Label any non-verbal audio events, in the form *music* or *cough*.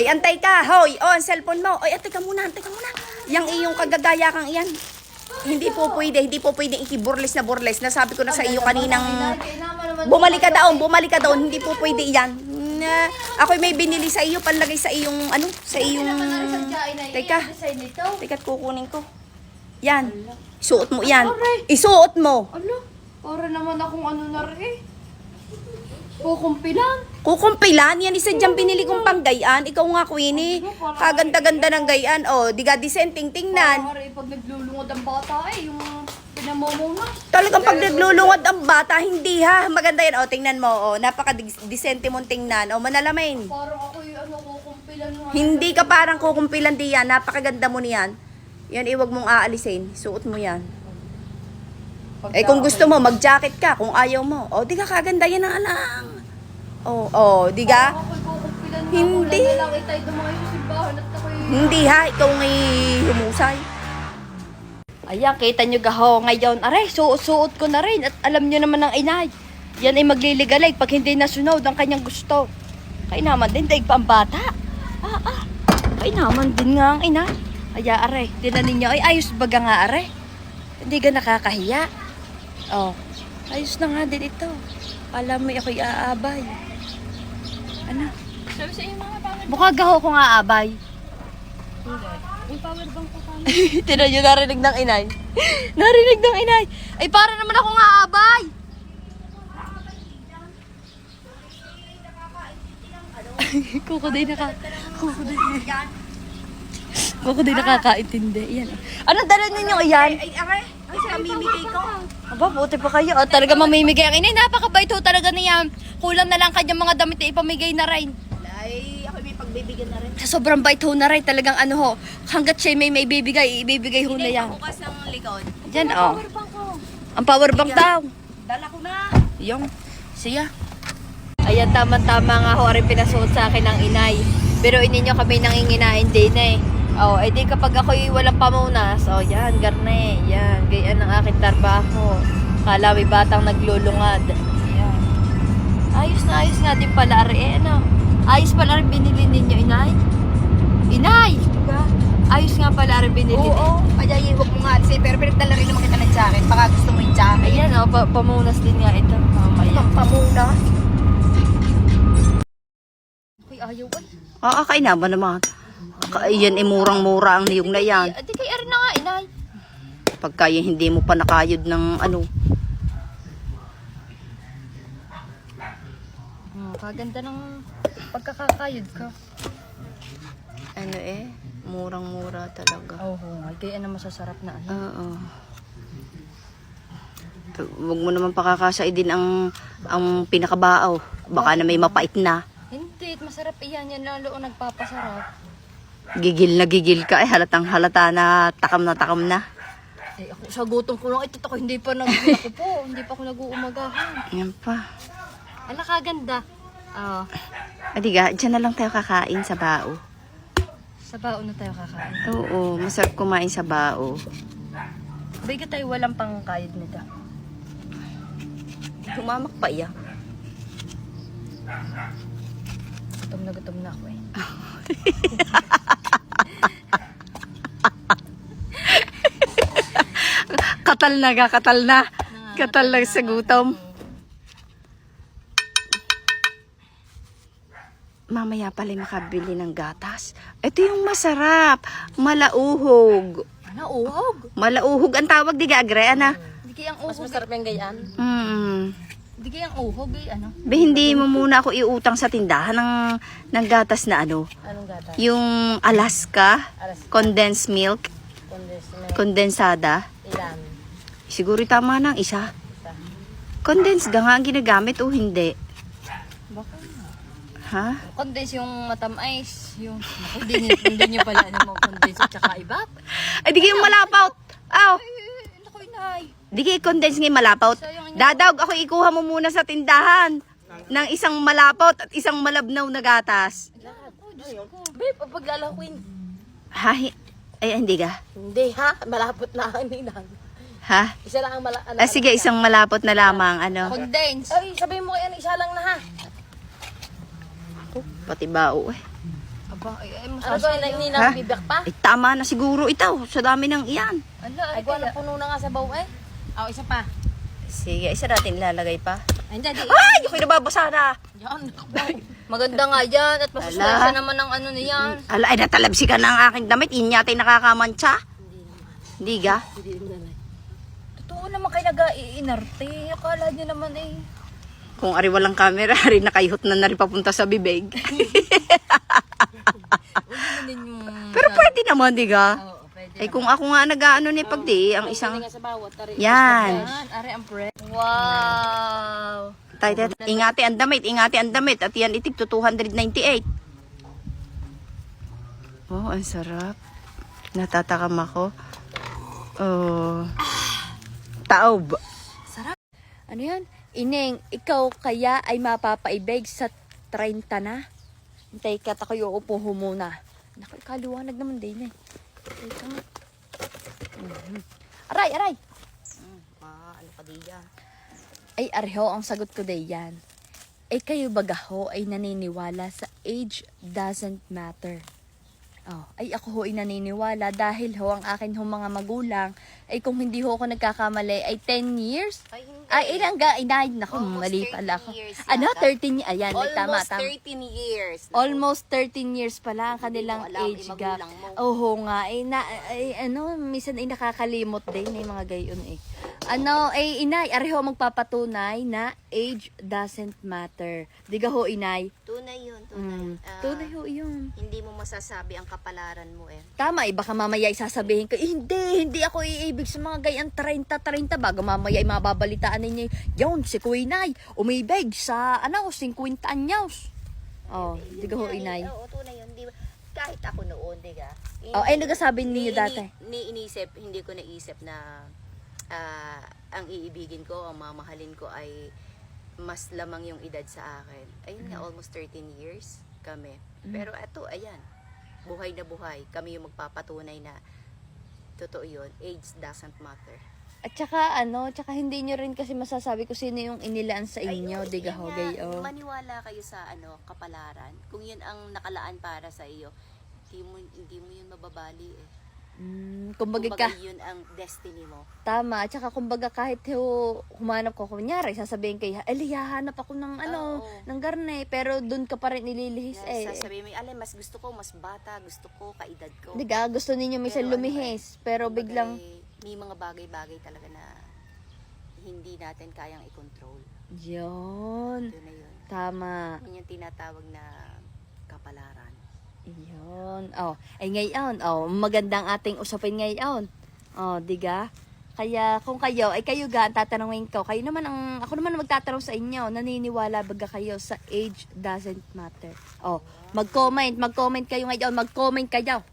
Ay, antay ka. Hoy, oh, ang cellphone mo. Ay, antay ka muna, antay ka muna. Yang iyong kagagaya kang iyan. Hindi po pwede, hindi po pwede ikiburles na burles. Nasabi ko na sa iyo kaninang bumalik ka daon, bumalik ka daon. Hindi po pwede iyan. Na, ako may binili sa iyo, panlagay sa iyong, ano, sa iyong... Teka, teka, kukunin ko. Yan. Isuot mo yan. Isuot mo. Ano? Para naman akong ano na rin eh. Kukumpilan. Kukumpilan, yan isa dyan binili kong panggayaan. Ikaw nga, Queenie. Kaganda-ganda ng gayaan. O, di ka disenteng tingnan. Para eh, pag naglulungod ang bata eh, yung pinamomona. Talagang pag naglulungod ang bata, hindi ha. Maganda yan. O, tingnan mo. O, napaka-disente mong tingnan. O, manalamin. Parang ako yung ano, kukumpilan nga. Hindi ka parang kukumpilan di yan. Napakaganda mo niyan. Yan, iwag mong aalisin. Suot mo yan. Eh, kung gusto mo, mag-jacket ka. Kung ayaw mo. O, di ka kaganda yan ang alang. O, o, di ka? Hindi. Hindi ha. Ikaw ngay humusay. Ayan, kita nyo gaho ngayon. Aray, suot-suot ko na rin. At alam nyo naman ang inay. Yan ay magliligalig pag hindi nasunod ang kanyang gusto. Kaya naman din, daig pa ang bata. Ah, ah. Kaya naman din nga ang inay. Aya, aray, tinan ninyo. Ay, ayos baga nga, aray. Hindi ka nakakahiya. Oh, ayos na nga din ito. Alam mo, ako'y aabay. Ano? Sabi sa iyo mga power Mukha gaho ko nga aabay. Yung power bank ko kami. *laughs* Tinan nyo, narinig ng inay. *laughs* narinig ng inay. Ay, para naman ako nga abay. *laughs* Kuko din naka... Kuko din. Kuko din nakakaintindi. Yan. Anong dala ninyo iyan? Ay, aray. Ay, pamimigay ko. Aba, buti pa kayo. Oh, talaga mamimigay ang inay. Napakabait ho talaga niyan. Kulang na lang kanyang mga damit na ipamigay na rin. Ay, ako may pagbibigyan na rin. Sa sobrang bait ho na rin. Talagang ano ho. Hanggat siya may may bibigay, ibibigay ho na yan. Bukas ng likod. Yan, oh. Ang power bank daw. Dala ko na. Yung, siya. Ayan, tama-tama nga ho rin pinasuot sa akin ng inay. Pero ninyo kami nanginginain din eh. Oh, edi kapag ako'y walang pamunas, oh yan, garne, yan, gayaan ang aking trabaho. Kala may batang naglulungad. Yan. Ayos na ayos nga din pala rin, eh, ano? Ayos pala rin binili ninyo, inay? Inay! Ayos nga pala rin binili. Oo, kaya iwag mo nga kasi pero pinagdala rin naman kita ng jacket. Baka gusto mo yung jacket. Ayan, oh, pa- pamunas din nga ito. Mamaya. Pang pamuna. Uy, ayaw ay. Oo, kainaman naman. Ka- Yan ay murang-mura ang niyong na yan. Adi kay Erin na nga, inay. Pagka yung hindi mo pa nakayod ng ano. Oh, kaganda ng pagkakakayod ka. Ano eh, murang-mura talaga. Oo, oh, ay kaya na masasarap na ano. Oo. Huwag mo naman pakakasay din ang ang pinakabaaw. Baka na may mapait na. Hindi, masarap iyan. Yan lalo ang nagpapasarap. Gigil na gigil ka. Eh, halatang halata na takam na takam na. Eh, ako sa gutom ko lang ito ako hindi pa nag ako po, hindi pa ako nag-uumagahan. Yan pa. Ala kaganda. Ah, Adiga, dyan na lang tayo kakain sa bao. sa baon na tayo kakain. Oo, masarap kumain sa bao. Baga tayo walang pangkayod nito. Humamak pa iya. Gutom na gutom na ako eh. *laughs* Katal na ga, katal na. Katal na sa gutom. Mamaya pala makabili ng gatas. Ito yung masarap. Malauhog. Ano, uhog? Malauhog ang tawag, di Agre, ana? Hindi kayang uhog. Mas masarap yung gayaan. Mm. Hindi kayang uhog eh, ano? Be, hindi mo muna ako iutang sa tindahan ng, ng gatas na ano. Anong gata? Yung Alaska, Alas, condensed milk, condensed kondensada. ilan? Siguro tama ng isa. Condensed ga nga ang ginagamit o hindi? Baka Ha? Condense yung matamais, yung... Naku, hindi, niyo- hindi nyo pala ano mo condense at saka iba. Ay, di kayo malapot. Aw, Eh, naku, inay. di kayo condense ngayon malapot. Dadawg, ako ikuha mo muna sa tindahan ng isang malapot at isang malabnaw na gatas. Ko. Babe, paglalawin. Ha? Ay, hindi ka? Hindi ha, malapot na ang ninang. Ha? Isa lang ang mala... Ano, Ah, sige, isang malapot na lamang. Ano? Condense. Ay, sabihin mo yan, isa lang na ha. Pati bao eh. Aba, ay, ay, Ano masasabi. ba, hindi Ha? na bibyak pa? Ay, tama na siguro ito. Sa dami ng iyan. Ala, Ay, gawa na puno na nga sa baw eh. Oh, isa pa. Sige, isa natin ilalagay pa. Ay, hindi, di. Ay, yung kinababasa na. Yan. Maganda nga yan at masustansya Ala. naman ng ano niyan. Ala, ay natalabsi ka na ang aking damit. Inyatay nakakamancha. Hindi ga? Hindi naman nanay. Totoo naman kayo nag-iinarte. Akala niyo naman eh. Kung ari walang camera, ari nakayhot na na rin papunta sa bibig. Huwag naman yung... Pero pwede naman, di ga? Oo, Ay kung ako nga nag-ano ni pagdi, ang Isang... Yan. Are ang pre. Wow! Tay, tay, ingati ang damit, ingati ang damit. At yan itig to 298. Oh, ang sarap. Natatakam ako. Oh. Taob. Ano yan? Ineng, ikaw kaya ay mapapaibig sa 30 na? Hintay ka, tayo upo ho muna. Naku, kaliwanag naman din eh. Aray, aray! Ah, ano ka diyan? Ay, areho ang sagot ko day yan. Eh, kayo baga ho ay naniniwala sa age doesn't matter. Oh, ay ako ho ay naniniwala dahil ho ang akin ho mga magulang ay kung hindi ho ako nagkakamali ay 10 years. Ay, hindi. Ay, ilang ga, inay, naku, Almost mali 13 pala ako. years Ano, yata. 13, y- ayan, may tama, Almost tama. 13 years. Almost 13 years pala ang kanilang alam, age eh, gap. magulang mo. Oo nga, eh, na, eh, ano, minsan ay nakakalimot din eh, mga gayon eh. Ano, eh, inay, areho magpapatunay na age doesn't matter. Diga ho, inay. Tunay yun, tunay. Mm, Ah, tunay ho yun. Hindi mo masasabi ang kapalaran mo eh. Tama, eh, baka mamaya isasabihin ko, eh, hindi, hindi ako iibig sa mga gayang 30-30 bago mamaya ay mababalitaan ninyo, yun, si Kuinay, umibig sa, ano, 50 anyos. Oh, di ka ho, inay. Oo, tunay yun. Di, ba- kahit ako noon, di ka? Oh, ay, nagsasabi ninyo Ni- dati. Ni, inisip, hindi ko naisip na ah, ang iibigin ko, ang mamahalin ko ay mas lamang yung edad sa akin. Ayun Mm. nga, almost 13 years kami. Pero eto, ayan, buhay na buhay. Kami yung magpapatunay na totoo yun. Age doesn't matter. At saka ano, tsaka hindi nyo rin kasi masasabi ko sino yung inilaan sa Ay, inyo, oo, di ka yun ho, nga, gayo. Maniwala kayo sa ano, kapalaran. Kung yun ang nakalaan para sa iyo, hindi mo, hindi mo yun mababali eh. Mm, kumbaga ka, Kumbaga yun ang destiny mo. tama. At saka kumbaga kahit ho, humanap ko, kunyari, sasabihin kayo, ali, hahanap ako ng ano, Oo. ng garne. Pero doon ka pa rin nililihis Na eh. sasabihin mo, alay, mas gusto ko, mas bata, gusto ko, kaedad ko. Di ka, gusto ninyo minsan Pero ano lumihis. Pero Kumbaga, biglang, eh, may mga bagay-bagay talaga na hindi natin kayang i-control. yun. Yun na yun. Tama. Yun yung tinatawag na kapalaran. Yun. Oh, ay ngayon, oh, magandang ating usapin ngayon. Oh, diga? Kaya kung kayo, ay kayo ga, ang tatanungin ko, kayo naman ang, ako naman magtatanong sa inyo, naniniwala baga kayo sa age doesn't matter. Oh, mag-comment, mag-comment kayo ngayon, mag-comment kayo.